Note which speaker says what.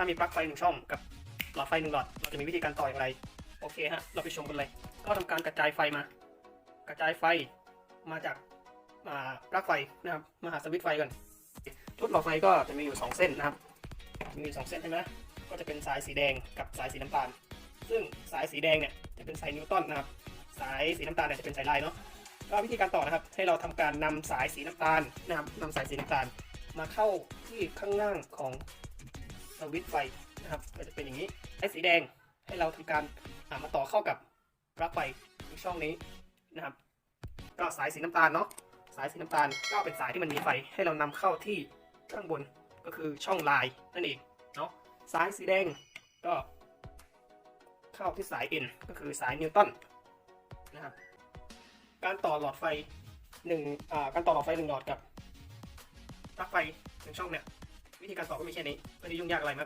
Speaker 1: ถ้ามีปลั๊กไฟหนึ่งช่องกับหลอดไฟหนึ่งหลอด เราจะมีวิธีการต่ออย่างไร โอเคฮะ เราไปชมกันเลย ก็ทำการกระจายไฟมา กระจายไฟมาจากาปลั๊กไฟนะครับ มาหาสวิตช์ไฟก่อนชุดหลอดไฟก็จะมีอยู่ 2 เส้นนะครับ มีอยู่สองเส้นใช่ไหมก็จะเป็นสายสีแดงกับสายสีน้ำตาล ซึ่งสายสีแดงเนี่ยจะเป็นสายนิวตันนะครับ สายสีน้ำตาลเนี่ยจะเป็นสายลายเนาะก็วิธีการต่อนะครับ ให้เราทำการนำสายสีน้ำตาลนะครับนำสายสีน้ำตาลมาเข้าที่ข้างล่างของ สวิตช์ไฟนะครับก็จะเป็นอย่างนี้ไอ้สีแดงให้เราทำการอ่ามาต่อเข้ากับปลั๊กไฟที่ช่องนี้นะครับ ก็สายสีน้ำตาลเนาะสายสีน้ำตาลก็เป็นสายที่มันมีไฟให้เรานำเข้าที่ข้างบนก็คือช่องลายนั่นเองเนาะสายสีแดงก็เข้าที่สาย N ก็คือสายนิวตันนะครับการต่อหลอดไฟหนึ่งอ่าการต่อหลอดไฟหนึ่งหลอดกับปลั๊กไฟหนึ่งช่องเนี่ย วิธีการสอบก็มีแค่นี้ไม่ได้ยุ่งยากอะไรมาก